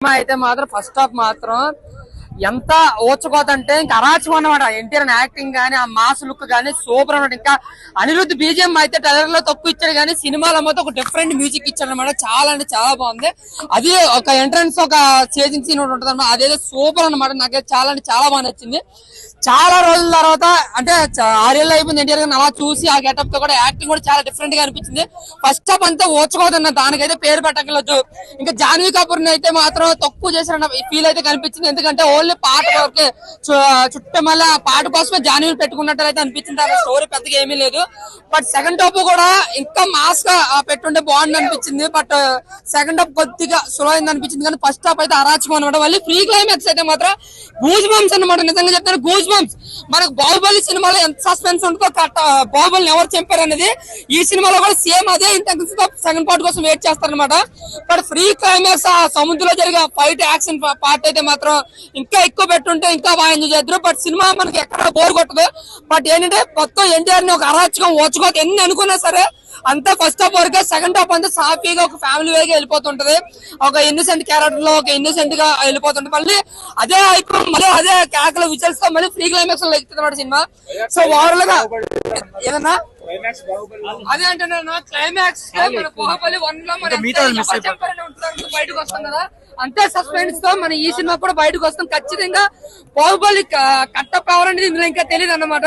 Cinema అయితే మాత్రం first half మాత్రం ఎంత ఓచుకోదంటే ఇంకా అరాచకం అన్నమాట. ఎన్టీఆర్ యాక్టింగ్ కానీ ఆ మాస్ లుక్ కానీ సూపర్ అన్నమాట. ఇంకా అనిరుద్ధ్ బీజిఎం అయితే టెలర్లో తక్కువ ఇచ్చాడు కానీ సినిమాలో మొత్తం ఒక డిఫరెంట్ మ్యూజిక్ ఇచ్చాడు అనమాట చాలా అంటే చాలా బాగుంది. అది ఒక ఎంట్రన్స్ ఒక చేసింగ్ సీన్ ఉంటుంది అనమాట అదేదో సూపర్ అన్నమాట. నాకైతే చాలా అంటే చాలా బాగా నచ్చింది. చాలా రోజుల తర్వాత అంటే ఆరేళ్ళు అయిపోయింది ఎన్టీఆర్ గారిని అలా చూసి ఆ గెటప్తో కూడా యాక్టింగ్ కూడా చాలా డిఫరెంట్గా అనిపించింది. ఫస్ట్ హాఫ్ అంతా ఓచుకోదన్న దానికైతే పేరు పెట్టగలదు ఇంకా జాన్వీ కపూర్ని అయితే మాత్రం తక్కువ చేసిన ఫీల్ అయితే కనిపించింది. ఎందుకంటే ఓన్లీ పాట చుట్టూ మళ్ళీ ఆ పాట కోసమే జాన్వీ పెట్టుకున్నట్టయితే అనిపించింది. ఆ స్టోరీ పెద్దగా ఏమీ లేదు. బట్ సెకండ్ టాప్ కూడా ఇంకా మాస్గా పెట్టుంటే బాగుంది అనిపించింది. బట్ సెకండ్ టాప్ కొద్దిగా స్లో అయింది అనిపించింది. కానీ ఫస్ట్ టాప్ అయితే అరాచకం అనమాట మళ్ళీ ఫ్రీ క్లైమాక్స్ అయితే మాత్రం గూజ్ బంప్స్ అనమాట నిజంగా చెప్తాను గూజ్ బంప్స్ మనకు బాహుబలి సినిమాలో ఎంత సస్పెన్స్ ఉంటుందో కట్ బాహుబలిని ఎవరు చంపారు అనేది ఈ సినిమాలో కూడా సేమ్ అదే ఇంత సెకండ్ పార్ట్ కోసం వెయిట్ చేస్తారనమాట బట్ ఫ్రీ క్లైమాక్స్ ఆ సముద్రంలో జరిగే ఫైట్ యాక్షన్ పార్ట్ అయితే మాత్రం ఇంకా ఎక్కువ పెట్టుంటే ఇంకా బాగా ఎంజాయ్ చేద్దరు బట్ సినిమా మనకి ఎక్కడ బోర్ కొట్టదు. బట్ ఏంటంటే మొత్తం ఎన్టీఆర్ని ఒక అరాచకం ఓచుకోక ఎన్ని అనుకున్నా సరే అంతా ఫస్ట్ హాఫ్ వరకే సెకండ్ హాఫ్ అంతా సాఫీగా ఒక ఫ్యామిలీ వేగా వెళ్ళిపోతుంటది. ఒక ఇన్నోసెంట్ క్యారెక్టర్లో ఒక ఇన్నోసెంట్గా వెళ్ళిపోతుంటది. మళ్ళీ అదే అయిపోయి మళ్ళీ అదే కేకల విజల్స్తో మళ్ళీ ఫ్రీ క్లైమాక్స్లో ఎక్కుతున్నాడు సినిమా. సో ఓవరాల్గా ఏదన్నా అదే అంటే నేను క్లైమాక్స్ మన బాహుబలి వన్లో మన బయటకు వస్తాం కదా. అంతే సస్పెన్స్తో మన ఈ సినిమా కూడా బయటకు వస్తాం. ఖచ్చితంగా బాహుబలి కట్టప్ ఎవరు అనేది ఇందులో ఇంకా తెలియదు అన్నమాట.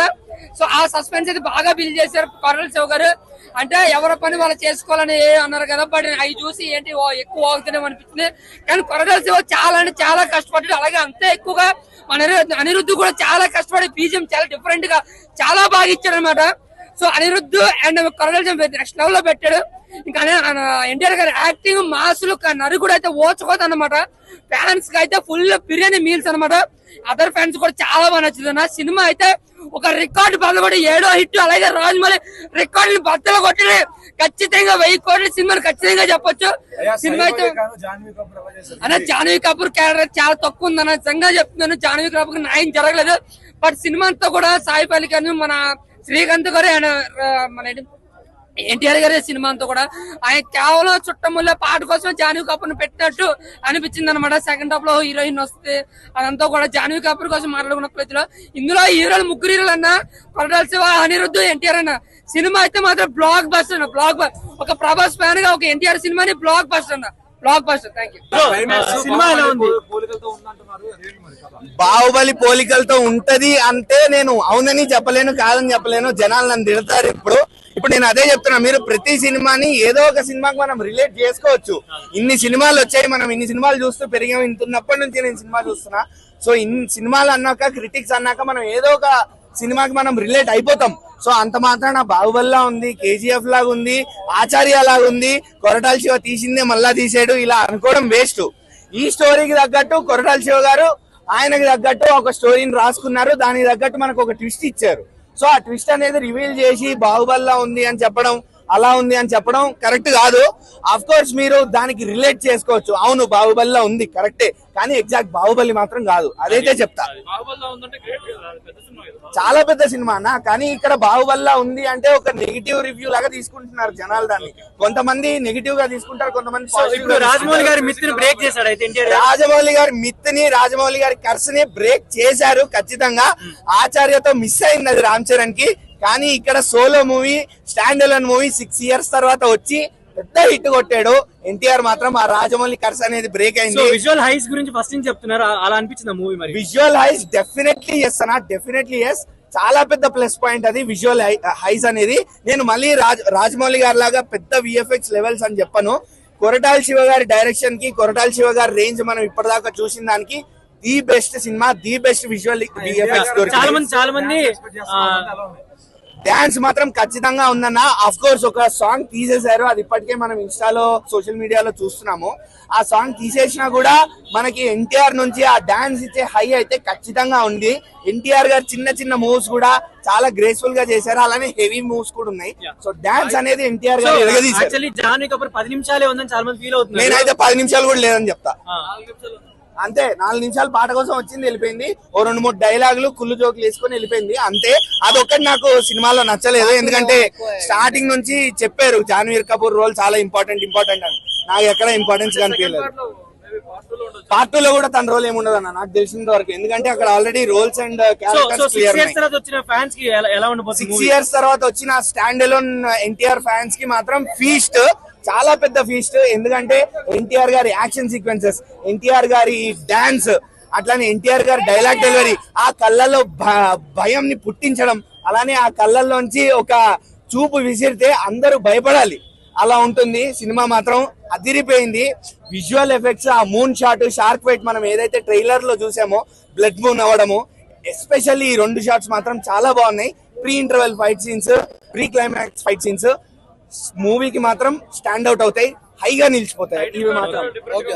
సో ఆ సస్పెన్స్ అయితే బాగా బిల్డ్ చేశారు కొరల్ శివ గారు. అంటే ఎవరి పని వాళ్ళు చేసుకోవాలని అన్నారు కదా బట్ అవి చూసి ఏంటి ఎక్కువ అవుతున్నాం అనిపించింది. కానీ కొరటాల శివ చాలా అంటే చాలా కష్టపడ్డాడు. అలాగే అంతే ఎక్కువగా మన అనిరుద్ధ్- అనిరుద్ధ్ కూడా చాలా కష్టపడి బీజం చాలా డిఫరెంట్గా చాలా బాగా ఇచ్చాడు అనమాట so Anirudh and Koratala Siva next లెవెల్లో పెట్టాడు. ఇంకా ఎన్టీఆర్ గారి యాక్టింగ్ మాసులు నరుకుడు అయితే ఓచుకోదు అనమాట ఫ్యాన్స్కి అయితే ఫుల్ బిర్యానీ మీల్స్ అన్నమాట. అదర్ ఫ్యాన్స్ కూడా చాలా బాగా నచ్చింది అన్న. సినిమా అయితే ఒక రికార్డు బలపడి ఏడో హిట్. అలాగే రాజమౌళి రికార్డులు బద్దలు కొట్టి ఖచ్చితంగా వెయ్యి కోట్ల సినిమాని ఖచ్చితంగా చెప్పొచ్చు. సినిమా అయితే అన్న జాన్వీ కపూర్ క్యారెక్టర్ చాలా తక్కువ ఉంది అన్న నిజంగా చెప్తున్నాను జాన్వీ కపూర్ న్యాయం జరగలేదు. బట్ సినిమా అంతా కూడా సాయి పల్లికర్ మన శ్రీకాంత్ గారు ఆయన మన ఎన్టీఆర్ గారి సినిమా అంతా కూడా ఆయన కేవలం చుట్టముల్లో పాట కోసం జాన్వీ కపూర్ పెట్టినట్టు అనిపించింది అనమాట సెకండ్ హాఫ్లో హీరోయిన్ వస్తే అదంతా కూడా జాన్వీ కపూర్ కోసం మాట్లాడుకున్న ప్రతిలో ఇందులో హీరోలు ముగ్గురు హీరోలు అన్న కొరటాల శివ అనిరుద్ధు ఎన్టీఆర్ అన్న. సినిమా అయితే మాత్రం బ్లాక్ బస్టర్ అన్న. బ్లాక్ ఒక ప్రభాస్ ఫ్యాన్గా ఒక ఎన్టీఆర్ సినిమాని బ్లాక్ బస్టర్ అన్న. బ్లాక్ బస్టర్ థ్యాంక్ యూ సినిమా ఎలా ఉంది? బాహుబలి పోలికలతో ఉంటది అంటే నేను అవునని చెప్పలేను కాదని చెప్పలేను. జనాలు నన్ను తిడతారు ఇప్పుడు. ఇప్పుడు నేను అదే చెప్తున్నా మీరు ప్రతి సినిమాని ఏదో ఒక సినిమాకి మనం రిలేట్ చేసుకోవచ్చు. ఇన్ని సినిమాలు వచ్చాయి మనం ఇన్ని సినిమాలు చూస్తూ పెరిగాం. ఇంతున్నప్పటి నుంచి నేను సినిమా చూస్తున్నా. సో ఇన్ని సినిమాలు అన్నాక క్రిటిక్స్ అన్నాక మనం ఏదో ఒక సినిమాకి మనం రిలేట్ అయిపోతాం. సో అంత మాత్రాన బాహుబల్లా ఉంది కేజీఎఫ్ లాగా ఉంది ఆచార్య లాగా ఉంది కొరటాల శివ తీసిందే మళ్ళా తీసాడు ఇలా అనుకోవడం వేస్ట్. ఈ స్టోరీకి తగ్గట్టు కొరటాల శివ గారు ఆయనకి తగ్గట్టు ఒక స్టోరీని రాసుకున్నారు. దానికి తగ్గట్టు మనకు ఒక ట్విస్ట్ ఇచ్చారు. సో ఆ ట్విస్ట్ అనేది రివీల్ చేసి బాహుబల్లా ఉంది అని చెప్పడం అలా ఉంది అని చెప్పడం కరెక్ట్ కాదు. అఫ్ కోర్స్ మీరు దానికి రిలేట్ చేసుకోవచ్చు. అవును బాహుబలిలా ఉంది కరెక్టే. కానీ ఎగ్జాక్ట్ బాహుబలి మాత్రం కాదు. అదైతే చెప్తా. చాలా పెద్ద సినిమా అన్న కానీ ఇక్కడ బాహుబలిలా ఉంది అంటే ఒక నెగిటివ్ రివ్యూ లాగా తీసుకుంటున్నారు జనాలు దాన్ని. కొంతమంది నెగిటివ్గా తీసుకుంటారు కొంతమంది రాజమౌళి గారి. మిత్రుని బ్రేక్ చేశాడు అయితే. రాజమౌళి గారి మిత్ని రాజమౌళి గారి కర్స్ని బ్రేక్ చేశారు ఖచ్చితంగా. ఆచార్యతో మిస్ అయింది అది రామ్ చరణ్కి కానీ ఇక్కడ solo movie stand alone movie six years తర్వాత వచ్చి పెద్ద హిట్ కొట్టాడు. ఎన్టీఆర్ మాత్రం ఆ రాజమౌళి కర్స్ అనేది బ్రేక్ అయింది. విజువల్ హైస్ గురించి ఫస్ట్ నుంచి చెప్తున్నారు. అలా అనిపించింది మూవీ మరి? విజువల్ హైస్ డెఫినెట్లీ ఎస్ అన్న. డెఫినెట్లీ ఎస్ చాలా పెద్ద ప్లస్ పాయింట్ అది విజువల్ హైస్ అనేది. నేను మళ్ళీ రాజ్ రాజమౌళి గారి లాగా పెద్ద విఎఫ్ఎక్స్ లెవెల్స్ అని చెప్పను. కొరటాల శివ గారి డైరెక్షన్కి కొరటాల శివ గారి రేంజ్ మనం ఇప్పటిదాకా చూసిన దానికి ది బెస్ట్ సినిమా ది బెస్ట్ విజువల్ విఎఫ్ఎక్స్ చాలా మంది చాలా మంది డాన్స్ మాత్రం ఖచ్చితంగా ఉందన్న. అఫ్ కోర్స్ ఒక సాంగ్ తీసేశారు. అది ఇప్పటికే మనం ఇన్స్టాలో సోషల్ మీడియాలో చూస్తున్నాము. ఆ సాంగ్ తీసేసినా కూడా మనకి ఎన్టీఆర్ నుంచి ఆ డాన్స్ ఇచ్చే హై అయితే ఖచ్చితంగా ఉంది. ఎన్టీఆర్ గారు చిన్న చిన్న మూవ్స్ కూడా చాలా గ్రేస్ఫుల్గా చేశారు. అలానే హెవీ మూవ్స్ కూడా ఉన్నాయి. సో డాన్స్ అనేది ఎన్టీఆర్ గారు ఎరగదీశారు. పది నిమిషాలే ఉందని చాలా మంది ఫీల్ అవుతున్నారు. నేనైతే పది నిమిషాలు కూడా లేదని చెప్తా. అంతే నాలుగు నిమిషాలు పాట కోసం వచ్చింది వెళ్ళిపోయింది. ఓ రెండు మూడు డైలాగులు కుళ్ళు జోకులు వేసుకొని వెళ్ళిపోయింది అంతే. అదొక్కటి నాకు సినిమాలో నచ్చలేదు ఎందుకంటే స్టార్టింగ్ నుంచి చెప్పారు జాన్వీర్ కపూర్ రోల్ చాలా ఇంపార్టెంట్ ఇంపార్టెంట్ అని. నాకు ఎక్కడ ఇంపార్టెన్స్ కనిపించలేదు. పార్ట్ టూ లో కూడా తన రోల్ ఏముండదు అన్న నాకు తెలిసినంత వరకు. ఎందుకంటే అక్కడ already roles and six years తర్వాత వచ్చిన ఇయర్స్ తర్వాత స్టాండ్ ఎలోన్ ఎన్టీఆర్ ఫ్యాన్స్కి మాత్రం ఫీస్ట్ చాలా పెద్ద ఫీస్ట్ ఎందుకంటే ఎన్టీఆర్ గారి యాక్షన్ సీక్వెన్సెస్ ఎన్టీఆర్ గారి డాన్స్ అట్లానే ఎన్టీఆర్ గారి డైలాగ్ డెలివరీ ఆ కళ్ళల్లో భ- పుట్టించడం అలానే ఆ కళ్ళల్లోంచి ఒక చూపు విసిరితే అందరూ భయపడాలి. అలా ఉంటుంది. సినిమా మాత్రం అదిరిపోయింది. విజువల్ ఎఫెక్ట్స్ ఆ మూన్ షాట్ షార్క్ ఫైట్ మనం ఏదైతే ట్రైలర్లో చూసామో బ్లడ్ మూన్ అవ్వడము ఎస్పెషల్లీ ఈ రెండు షాట్స్ మాత్రం చాలా బాగున్నాయి. Pre interval fight scenes pre climax fight scenes మూవీకి మాత్రం స్టాండ్ అవుట్ అవుతాయి హైగా నిలిచిపోతాయి. ఇవి మాత్రం ఓకే